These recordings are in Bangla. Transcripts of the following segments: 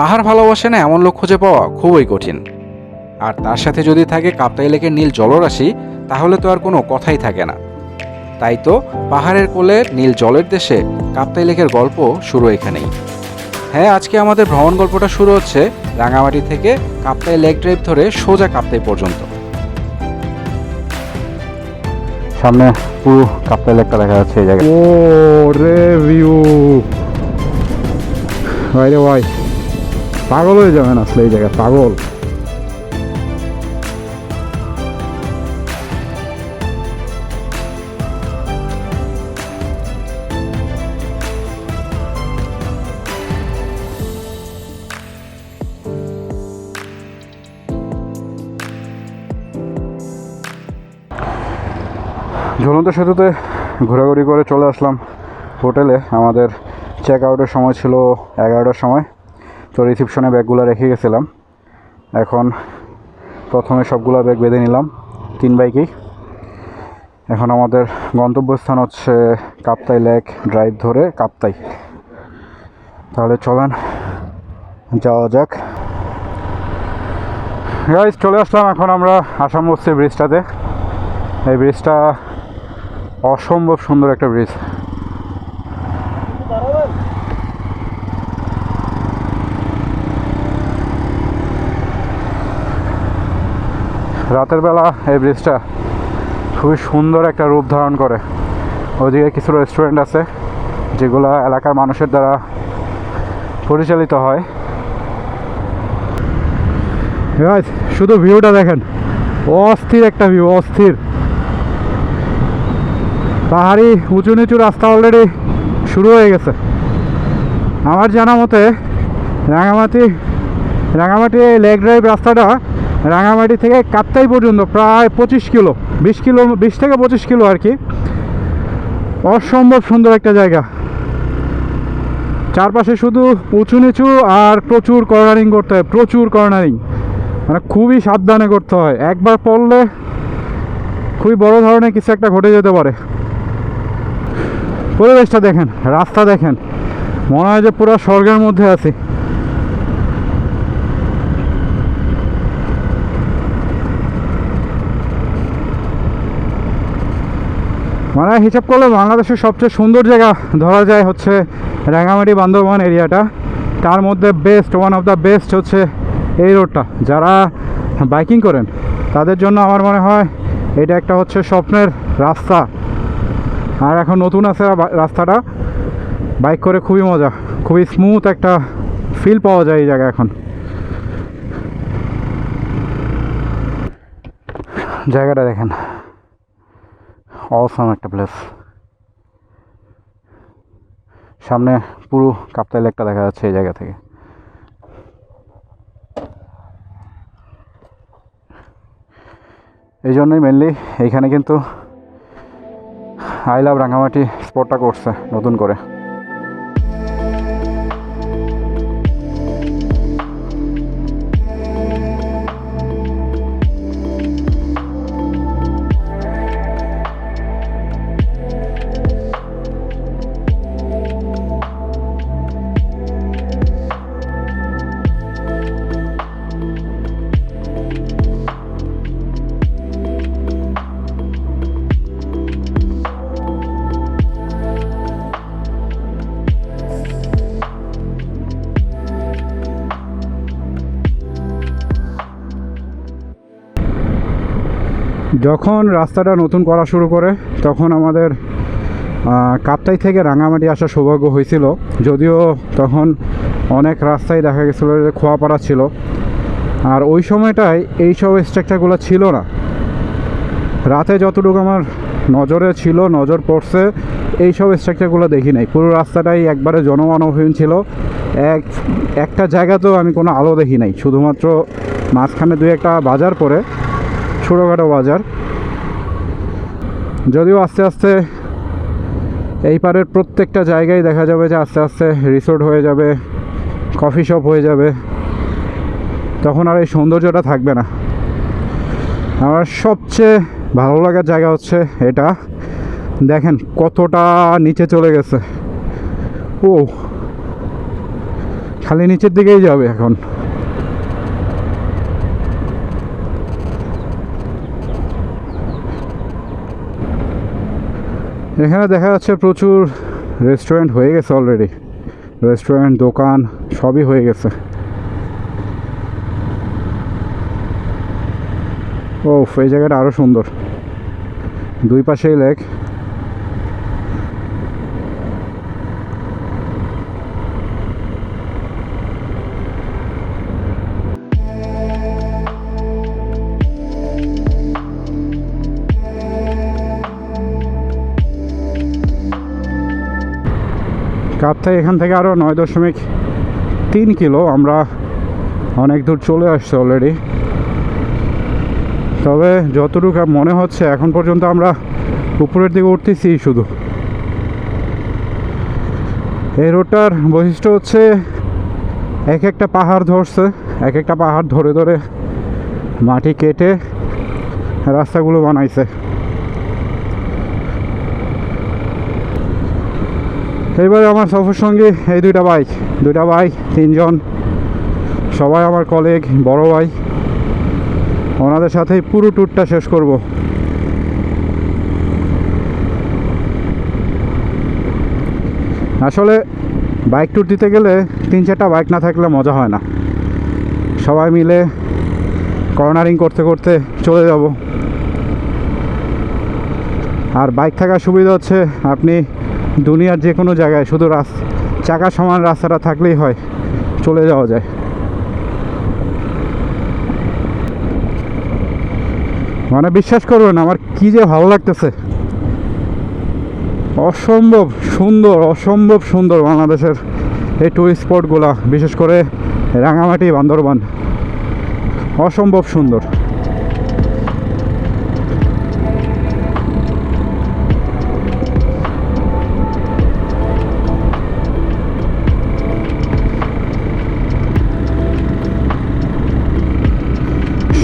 পাহাড় ভালোবাসে না এমন লোক খুঁজে পাওয়া খুবই কঠিন। আর তার সাথে যদি থাকে কাপ্তাই লেকের নীল জলরাশি তাহলে তো আর কোনো কথাই থাকে না। তাই তো পাহাড়ের কোলে নীল জলের দেশে কাপ্তাই লেকের গল্প শুরু এখানেই। হ্যাঁ আজকে আমাদের ভ্রমণ গল্পটা শুরু হচ্ছে রাঙামাটি থেকে কাপ্তাই লেক ড্রাইভ ধরে সোজা কাপ্তাই পর্যন্ত। সামনে পুরো কাপ্তাই লেকটা দেখা যাচ্ছে এই জায়গায়। ও রে ভিউ। ভাই রে ভাই। পাগল হয়ে যাবেন আসলে এই জায়গায়, পাগল। ঝুলন্ত সেতুতে ঘোরাঘুরি করে চলে আসলাম হোটেলে। আমাদের চেক আউটের সময় ছিল এগারোটার সময়। তো রিসিপশনে ব্যাগগুলো রেখে গেছিলাম। এখন প্রথমে সবগুলো ব্যাগ বেঁধে নিলাম, তিন বাইকেই এখন আমাদের গন্তব্যস্থান হচ্ছে কাপ্তাই লেক ড্রাইভ ধরে কাপ্তাই। তাহলে চলেন, যাওয়া যাক। গাইজ চলে আসলাম এখন আমরা আসাম বস্তি ব্রিজটাতে এই ব্রিজটা অসম্ভব সুন্দর একটা ব্রিজ রাতের বেলা এই ব্রিজটা খুবই সুন্দর একটা রূপ ধারণ করে। ওদিকে কিছু রেস্টুরেন্ট আছে, যেগুলো এলাকার মানুষের দ্বারা পরিচালিত হয়। শুধু ভিউটা দেখেন। অস্থির একটা ভিউ অস্থির। পাহাড়ি উঁচু নিচু রাস্তা অলরেডি শুরু হয়ে গেছে। আমার জানা মতে, রাঙামাটি রাঙামাটি লেক ড্রাইভ রাস্তাটা রাঙামাটি থেকে কাপ্তাই পর্যন্ত প্রায় পঁচিশ কিলো, বিশ কিলো, বিশ থেকে পঁচিশ কিলো আর কি। অসম্ভব সুন্দর একটা জায়গা। চারপাশে শুধু উঁচু নিচু আর প্রচুর কর্নারিং করতে হয়, প্রচুর কর্নারিং। মানে খুবই সাবধানে করতে হয়। একবার পড়লে খুবই বড় ধরনের কিছু একটা ঘটে যেতে পারে। পরিবেশটা দেখেন, রাস্তা দেখেন। মনে হয় যে পুরো স্বর্গের মধ্যে আছি। মানে হিসাব করলে বাংলাদেশের সবচেয়ে সুন্দর জায়গা ধরা যায় হচ্ছে রাঙামাটি বান্দরবান এরিয়াটা। তার মধ্যে best one of the best হচ্ছে এই রোডটা যারা বাইকিং করেন, তাদের জন্য আমার মনে হয় এটা একটা হচ্ছে স্বপ্নের রাস্তা। আর এখন নতুন আছে রাস্তাটা। বাইক করে খুবই মজা, খুবই স্মুথ একটা ফিল পাওয়া যায় এই জায়গায় এখন। জায়গাটা দেখেন। অসাম একটা প্লেস সামনে পুরো কাপ্তাই লেকটা দেখা যাচ্ছে এই জায়গা থেকে। এই জন্যই মেনলি এইখানে কিন্তু আই লাভ রাঙামাটি স্পটটা করছে নতুন করে। যখন রাস্তাটা নতুন করা শুরু করে, তখন আমাদের কাপ্তাই থেকে রাঙামাটি আসার সৌভাগ্য হয়েছিল। যদিও তখন অনেক রাস্তায় দেখা গেছিল যে খোয়াপাড়া ছিল। আর ওই সময়টায় এই সব স্ট্রাকচারগুলো ছিল না। রাতে যতটুকু আমার নজরে ছিল, নজর পড়ছে এই সব স্ট্রাকচারগুলো দেখি নাই। পুরো রাস্তাটাই একবারে জনমানবহীন ছিল। এক, একটা জায়গাতেও আমি কোনো আলো দেখি নাই। শুধুমাত্র মাঝখানে দুই একটা বাজার পরে, ছোটোখাটো বাজার। যদিও আস্তে আস্তে এই পারের প্রত্যেকটা জায়গায় দেখা যাবে যে আস্তে আস্তে রিসোর্ট হয়ে যাবে কফি শপ হয়ে যাবে। তখন আর এই সৌন্দর্যটা থাকবে না। আমার সবচেয়ে ভালো লাগার জায়গা হচ্ছে এটা। দেখেন কতটা নিচে চলে গেছে। ও, খালি নিচের দিকেই যাবে এখন। এখানে দেখা যাচ্ছে প্রচুর রেস্টুরেন্ট হয়ে গেছে অলরেডি রেস্টুরেন্ট দোকান, সবই হয়ে গেছে। ও এই জায়গাটা আরও সুন্দর। দুই পাশেই লেক কাপ্তাই এখান থেকে আরও নয় দশমিক তিন কিলো আমরা অনেক দূর চলে আসছি অলরেডি তবে যতটুকু মনে হচ্ছে, এখন পর্যন্ত আমরা উপরের দিকে উঠতেছি শুধু। এই রোডটার বৈশিষ্ট্য হচ্ছে, এক একটা পাহাড় ধরছে, এক একটা পাহাড় ধরে ধরে মাটি কেটে রাস্তাগুলো বানাইছে। এইবার আমার সফর সঙ্গে এই দুইটা বাইক দুইটা বাইক তিনজন। সবাই আমার কলিগ বড় ভাই। ওনাদের সাথেই পুরো ট্যুরটা শেষ করব। আসলে বাইক ট্যুর দিতে গেলে তিন চারটা বাইক না থাকলে মজা হয় না। সবাই মিলে কর্নারিং করতে করতে চলে যাব। আর বাইক থাকার সুবিধা হচ্ছে আপনি দুনিয়ার যে কোনো জায়গায় শুধু রাস চাকা সমান রাস্তাটা থাকলেই হয়, চলে যাওয়া যায়। মানে বিশ্বাস করবেন, আমার কি যে ভালো লাগতেছে। অসম্ভব সুন্দর অসম্ভব সুন্দর বাংলাদেশের এই টুরিস্ট স্পটগুলা বিশেষ করে রাঙামাটি, বান্দরবান। অসম্ভব সুন্দর।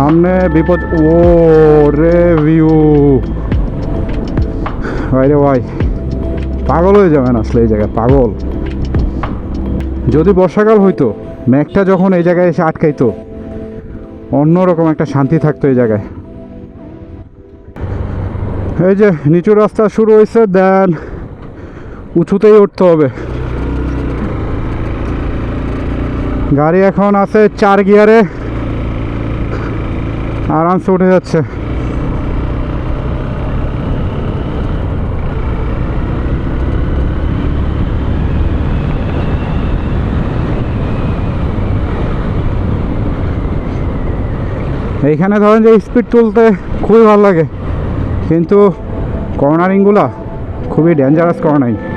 সামনে বিপদ। ও রে ভিউ ভাই রে ভাই, পাগল হয়ে যাবেন আসলে এই জায়গায়, পাগল। যদি বর্ষাকাল হইতো, মেঘটা যখন এই জায়গায় এসে আটকাইতো, অন্যরকম একটা শান্তি থাকতো এই জায়গায়। এই যে, নিচু রাস্তা শুরু হয়েছে দেন উঁচুতেই উঠতে হবে। গাড়ি এখন আছে চার গিয়ারে। আরামসে উঠে যাচ্ছে। এইখানে ধরেন যে স্পিড তুলতে খুবই ভালো লাগে। কিন্তু কর্নারিংগুলা খুবই ডেঞ্জারাস কর্নারিং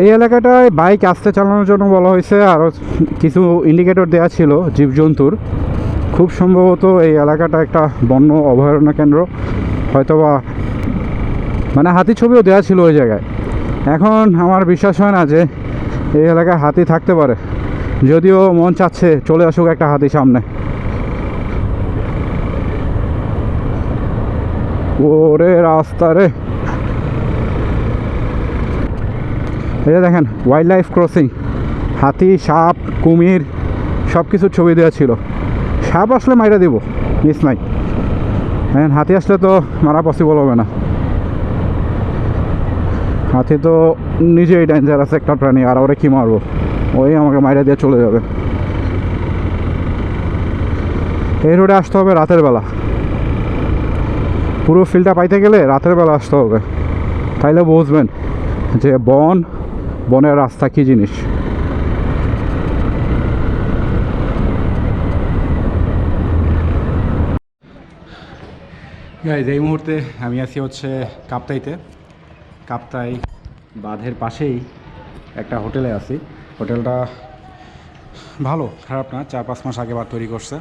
এই এলাকাটায় বাইক আস্তে চালানোর জন্য বলা হয়েছে, আরও কিছু ইন্ডিকেটর দেওয়া ছিল জীবজন্তুর। খুব সম্ভবত এই এলাকাটা একটা বন্য অভয়ারণ্য কেন্দ্র, হয়তোবা মানে হাতি ছবিও দেওয়া ছিল ওই জায়গায়। এখন আমার বিশ্বাস হয় না যে এই এলাকায় হাতি থাকতে পারে। যদিও মন চাচ্ছে চলে আসুক একটা হাতি সামনে। ওরে রাস্তা রে। যে দেখেন ওয়াইল্ড লাইফ ক্রসিং হাতি, সাপ, কুমির সব কিছুর ছবি দেওয়া ছিল। সাপ আসলে মাইরা দিব মিস নাই। হ্যাঁ হাতি আসলে তো মারা পসিবল হবে না। হাতি তো নিজেই ডেঞ্জারাস একটা প্রাণী, আর ওরে কি মারবো? ওই আমাকে মাইরা দিয়ে চলে যাবে। এই রোডে আসতে হবে রাতের বেলা। পুরো ফিল্ডটা পাইতে গেলে রাতের বেলা আসতে হবে। তাইলে বুঝবেন যে বন বনের রাস্তা কী জিনিস? এই মুহূর্তে আমি আছি হচ্ছে কাপ্তাইতে। কাপ্তাই বাঁধের পাশেই একটা হোটেলে আছি। হোটেলটা ভালো, খারাপ না, চার পাঁচ মাস আগে বার তৈরি করছে।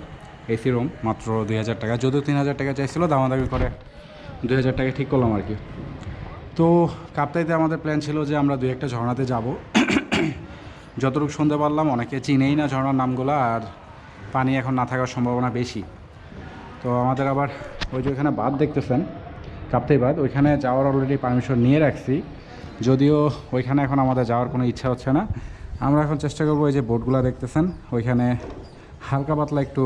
এসি রুম মাত্র দুই হাজার টাকা। যদিও তিন হাজার টাকা চাইছিল, দামাদামি করে দুই হাজার টাকা ঠিক করলাম আর কি। তো কাপ্তাইতে আমাদের প্ল্যান ছিল যে আমরা দু একটা ঝর্ণাতে যাব। যতটুকু শুনতে পারলাম অনেকে চিনেই না ঝর্ণার নামগুলো আর পানি এখন না থাকার সম্ভাবনা বেশি। তো আমাদের আবার ওই যে ওইখানে বাঁধ দেখতেছেন, কাপ্তাই বাঁধ, ওইখানে যাওয়ার অলরেডি পারমিশন নিয়ে রাখছি। যদিও ওইখানে এখন আমাদের যাওয়ার কোনো ইচ্ছা হচ্ছে না। আমরা এখন চেষ্টা করব ওই যে বোটগুলো দেখতেছেন, ওইখানে হালকা পাতলা একটু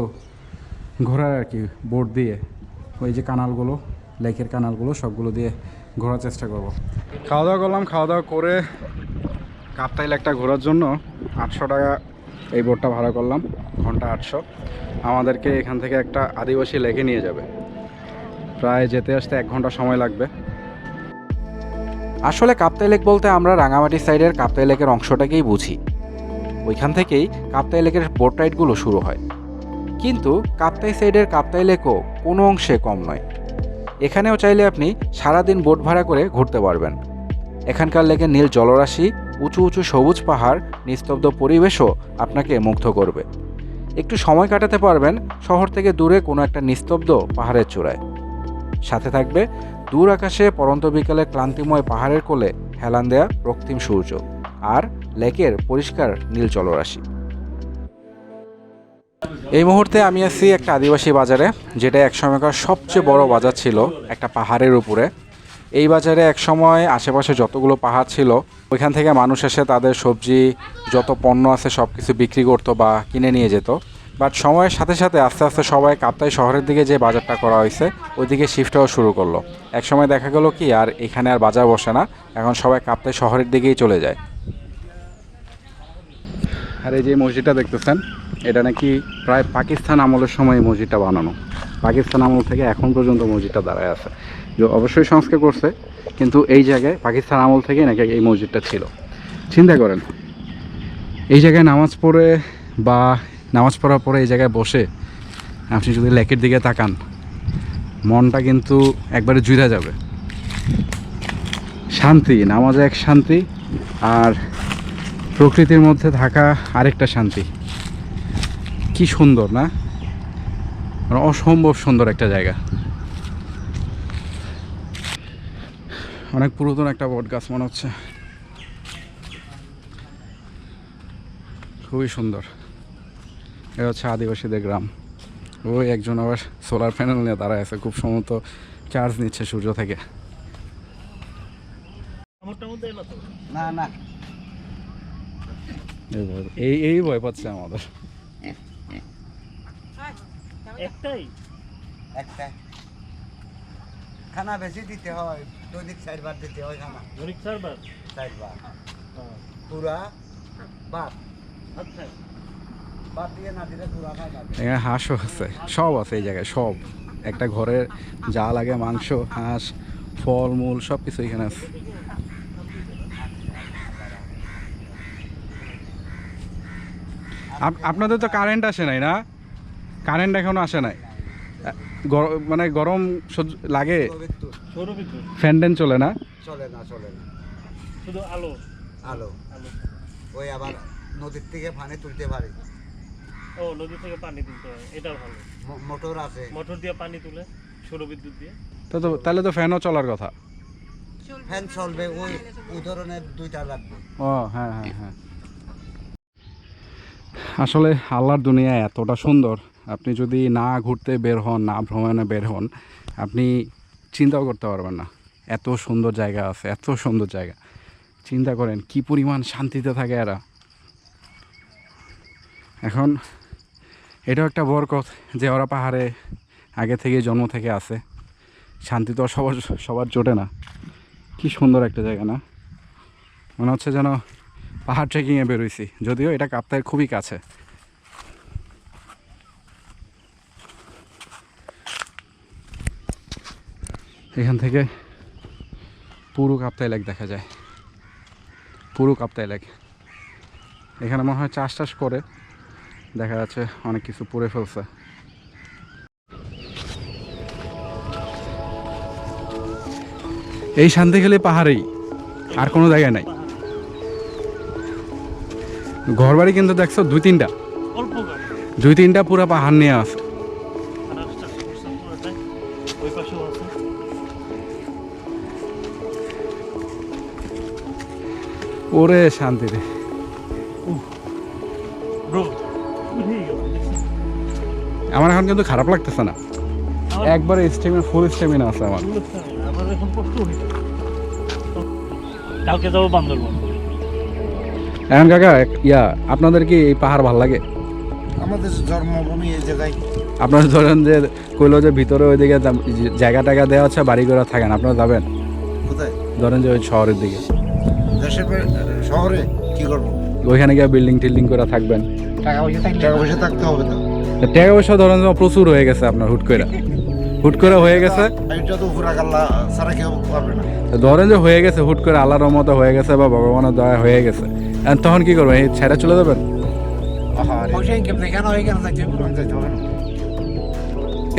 ঘোরার আর কি বোট দিয়ে। ওই যে কানালগুলো লেকের কানালগুলো সবগুলো দিয়ে ঘোরার চেষ্টা করব। খাওয়া দাওয়া করলাম খাওয়া দাওয়া করে কাপ্তাই লেকটা ঘোরার জন্য আটশো টাকা এই বোটটা ভাড়া করলাম, ঘণ্টা আটশো। আমাদেরকে এখান থেকে একটা আদিবাসী লেকে নিয়ে যাবে। প্রায় যেতে আসতে এক ঘণ্টা সময় লাগবে। আসলে কাপ্তাই লেক বলতে আমরা রাঙামাটি সাইডের কাপ্তাই লেকের অংশটাকেই বুঝি। ওইখান থেকেই কাপ্তাই লেকের বোট রাইডগুলো শুরু হয়। কিন্তু কাপ্তাই সাইডের কাপ্তাই লেকও কোনো অংশে কম নয়। এখানেও চাইলে আপনি সারাদিন বোট ভাড়া করে ঘুরতে পারবেন। এখানকার লেকের নীল জলরাশি, উঁচু উঁচু সবুজ পাহাড়, নিস্তব্ধ পরিবেশও আপনাকে মুগ্ধ করবে। একটু সময় কাটাতে পারবেন শহর থেকে দূরে কোনো একটা নিস্তব্ধ পাহাড়ের চূড়ায়। সাথে থাকবে দূর আকাশে পরন্ত বিকালে ক্লান্তিময় পাহাড়ের কোলে হেলান দেয়া রক্তিম সূর্য আর লেকের পরিষ্কার নীল জলরাশি। এই মুহূর্তে আমি আছি একটা আদিবাসী বাজারে, যেটা একসময়কার সবচেয়ে বড় বাজার ছিল একটা পাহাড়ের উপরে। এই বাজারে একসময় আশেপাশে যতগুলো পাহাড় ছিল, ওইখান থেকে মানুষ এসে তাদের সবজি, যত পণ্য আছে সব কিছু বিক্রি করতো বা কিনে নিয়ে যেত। বাট সময়ের সাথে সাথে আস্তে আস্তে সবাই কাপ্তাই শহরের দিকে যে বাজারটা করা হয়েছে, ওইদিকে শিফট হওয়া শুরু করল। একসময় দেখা গেল কি, আর এখানে আর বাজার বসে না, এখন সবাই কাপ্তাই শহরের দিকেই চলে যায়। আর এই যে মসজিদটা দেখতেছেন এটা নাকি প্রায় পাকিস্তান আমলের সময় মসজিদটা বানানো। পাকিস্তান আমল থেকে এখন পর্যন্ত মসজিদটা দাঁড়ায় আছে। যে অবশ্যই সংস্কার করছে, কিন্তু এই জায়গায় পাকিস্তান আমল থেকে নাকি এই মসজিদটা ছিল। চিন্তা করেন, এই জায়গায় নামাজ পড়ে বা নামাজ পড়ার পরে এই জায়গায় বসে আপনি যদি লেকের দিকে তাকান, মনটা কিন্তু একবারে জুড়ে যাবে। শান্তি, নামাজে এক শান্তি আর প্রকৃতির মধ্যে থাকা আরেকটা শান্তি। কি সুন্দর না? মানে অসম্ভব সুন্দর একটা জায়গা। অনেক পুরাতন একটা বট গাছ মনে হচ্ছে। খুবই সুন্দর। এটা হচ্ছে আদিবাসীদের গ্রাম। ওই একজন আবার সোলার প্যানেল নিয়ে দাঁড়ায় আছে খুব সম্ভবত চার্জ নিচ্ছে সূর্য থেকে। না না। এই এই ভয় পাচ্ছে আমাদের। একটাই? খানা বেশি দিতে হয় দৈনিক চারবার দিতে হয় খানা। চারবার? পুরা ভাত। আচ্ছা। ভাত দিয়ে না দিলে পুরা খায় না এখানে হাঁসও আছে সব আছে এই জায়গায় সব। একটা ঘরের যা লাগে মাংস হাঁস ফল মূল সব কিছু এখানে আছে। আপনাদের তো কারেন্ট আসে নাই না? কারেন্ট এখনও আসে নাই। মানে গরম সহ্য- লাগে? ফ্যান ট্যান চলে না? চলে না চলে না। শুধু আলো। আলো। আলো ওই আবার নদীর থেকে পানি তুলতে পারি। ও নদী থেকে পানি তুলতে হয়। এটা ভালো। মোটর আছে। মোটর দিয়ে পানি তুলে সৌরবিদ্যুৎ দিয়ে। তো তো তাহলে তো ফ্যানও চলার কথা। ফ্যান চলবে ওই ওই ধরনের দুইটা লাগবে। ও হ্যাঁ হ্যাঁ হ্যাঁ। আসলে আল্লাহর দুনিয়া এতটা সুন্দর, আপনি যদি না ঘুরতে বের হন, না ভ্রমণে বের হন, আপনি চিন্তাও করতে পারবেন না। এত সুন্দর জায়গা আছে, এত সুন্দর জায়গা। চিন্তা করেন, কি পরিমাণ শান্তিতে থাকে এরা। এখন, এটাও একটা বরকত যে ওরা পাহাড়ে আগে থেকে জন্ম থেকে আছে। শান্তি তো সবার সবার জোটে না। কি সুন্দর একটা জায়গা না? মনে হচ্ছে যেন পাহাড় ট্রেকিংয়ে বেরোইছি, যদিও এটা কাপ্তাইয়ের খুবই কাছে। এখান থেকে পুরো কাপ্তাই লেক দেখা যায়। পুরো কাপ্তাই লেক এখানে মনে হয় চাষ টাস করে, দেখা যাচ্ছে অনেক কিছু পড়ে ফেলছে। এই শান্তি খেলে পাহাড়েই আর কোনো জায়গায় নাই। ঘর বাড়ি কিন্তু দেখছ দুই তিনটা। দুই তিনটা পুরো পাহাড় নিয়ে আছে। ওরে উঠেই গেল আমার এখন কিন্তু খারাপ লাগতেছে না। একবারে স্টেমিনা ফুল স্টেমিনা আছে আমার। কালকে যাব বান্দরবন। এখন কাকা ইয়া আপনাদের কি এই পাহাড় ভালো লাগে? আমাদের জন্মভূমি এই জায়গায়। আপনারা ধরেন যে কইলো যে ভিতরে ওইদিকে জায়গা টাকা দেওয়া আছে বাড়ি ঘোরা থাকেন আপনারা যাবেন? কোথায়? ধরেন যে ওই শহরের দিকে। দেশের শহরে কি করব? ওইখানে গিয়ে বিল্ডিং টিল্ডিং করে থাকবেন। টাকা পয়সা থাকলে টাকা পয়সা থাকতে হবে তো। তা টাকা পয়সা ধরেন প্রচুর হয়ে গেছে আপনার হুট করে হুট করে হয়ে গেছে। এটা তো উপরা গাল্লা সারা কেউ পারবে না। ধরেন যে হয়ে গেছে হুট করে আল্লাহর রহমতে হয়ে গেছে বা ভগবানের দয়া হয়ে গেছে। তখন কি করবেন এই ছেড়ে চলে যাবেন? হয়ে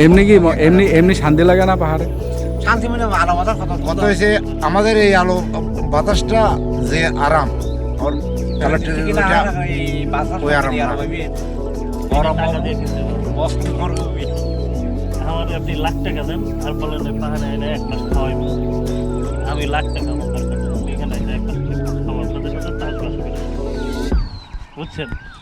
এমনি কি এমনি এমনি শান্তি লাগে না পাহাড়ে? শান্তি মানে আলো বাতাস কথা হয়েছে আমাদের এই আলো বাতাসটা যে আরাম ওই না। আপনি লাখ টাকা দেন আর বলেন পাহাড়ে এক মাস খাওয়াইব। আমি লাখ টাকা আমার দরকার